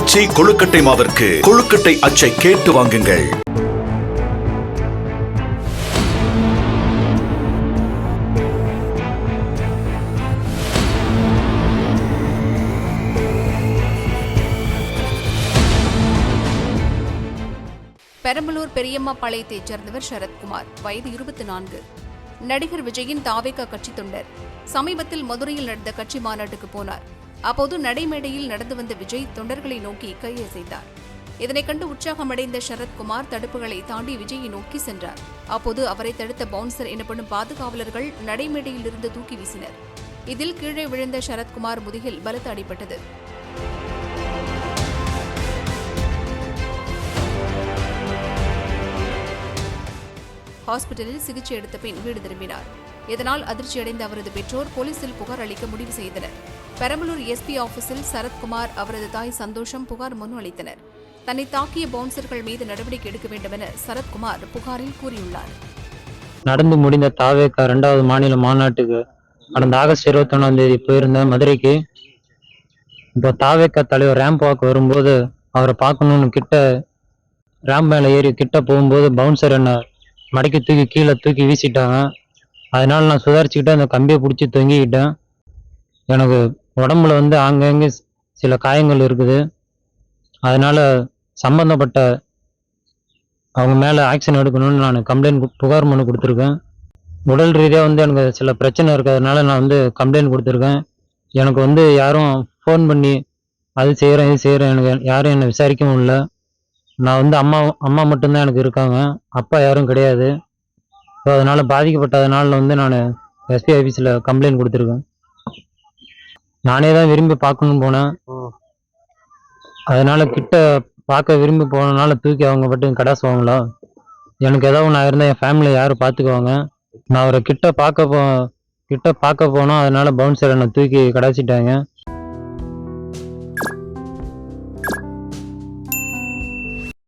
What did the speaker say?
ஆச்சி கொழுக்கட்டை மாவிற்கு கொழுக்கட்டை அச்சை கேட்டு வாங்குங்கள். பெரம்பலூர் பெரியம்மா பாளையத்தைச் சேர்ந்தவர் சரத்குமார் வயது இருபத்தி நான்கு நடிகர் விஜயின் தாவேகா கட்சி தொண்டர். சமீபத்தில் மதுரையில் நடந்த கட்சி மாநாட்டுக்கு போனார். அப்போது நடைமேடையில் நடந்து வந்த விஜய் தொண்டர்களை நோக்கி கையசைத்தார். இதனைக் கண்டு உற்சாகமடைந்த சரத்குமார் தடுப்புகளை தாண்டி விஜயை நோக்கி சென்றார். அப்போது அவரை தடுத்த பவுன்சர் எனப்படும் பாதுகாவலர்கள் நடைமேடையில் இருந்து தூக்கி வீசினர். இதில் கீழே விழுந்த சரத்குமார் முதுகில் பலத்த அடிபட்டது. ஹாஸ்பிட்டலில் சிகிச்சை எடுத்த பின் வீடு திரும்பினார். இதனால் அதிர்ச்சியடைந்த அவரது பெற்றோர் போலீசில் புகார் அளிக்க முடிவு செய்தனர். பெரம்பலூர் எஸ்பி ஆபீஸில் சரத்குமார் அவரது தாய் சந்தோஷம் புகார் மனு அளித்தனர். தன்னை தாக்கிய பவுன்சர்கள் மீது நடவடிக்கை எடுக்க வேண்டும் என சரத்குமார் புகாரில் கூறியுள்ளார். நடந்து முடிந்த தாவேக்கா இரண்டாவது மாநில மாநாட்டுக்கு கடந்த ஆகஸ்ட் இருபத்தி ஒன்றாம் தேதி போயிருந்தேன் மதுரைக்கு இப்போ தாவேக்கா தலைவர் ரேம்ப் வாக் வரும்போது அவரை பார்க்கணும்னு கிட்ட ரேம்ப் மேலே ஏறி கிட்ட போகும்போது பவுன்சர் என்ன மடக்கி தூக்கி கீழே தூக்கி வீசிட்டாங்க. அதனால் நான் சுதாரிச்சுக்கிட்டு அந்த கம்பியை பிடிச்சி தொங்கிக்கிட்டேன். எனக்கு உடம்புல வந்து ஆங்கங்கே சில காயங்கள் இருக்குது. அதனால் சம்பந்தப்பட்ட அவங்க மேலே ஆக்ஷன் எடுக்கணும்னு நான் கம்ப்ளைண்ட் புகார் மனு கொடுத்துருக்கேன். உடல் ரீதியாக வந்து எனக்கு சில பிரச்சனை இருக்கிறதுனால நான் வந்து கம்ப்ளைண்ட் கொடுத்துருக்கேன். எனக்கு வந்து யாரும் ஃபோன் பண்ணி அது செய்கிறேன் இது செய்கிறேன் எனக்கு யாரும் என்னை விசாரிக்கவும் இல்லை. நான் வந்து அம்மா அம்மா மட்டும்தான் எனக்கு இருக்காங்க. அப்பா யாரும் கிடையாது. ஸோ அதனால் பாதிக்கப்பட்டதுனால வந்து நான் எஸ்பி ஆஃபீஸில் கம்ப்ளைண்ட் கொடுத்துருக்கேன். நானே தான் விரும்பி பார்க்கணும்னு போனேன். அதனால கிட்ட பார்க்க விரும்பி போனனால தூக்கி அவங்க மட்டும் கடாசுவாங்களா எனக்கு ஏதாவது ஒன்று இருந்தால் என் ஃபேமிலியை யார் பார்த்துக்குவாங்க நான் அவரை கிட்ட பார்க்க போ கிட்ட பார்க்க போனோம். அதனால பவுன்சர் என்னை தூக்கி கடாச்சிட்டாங்க.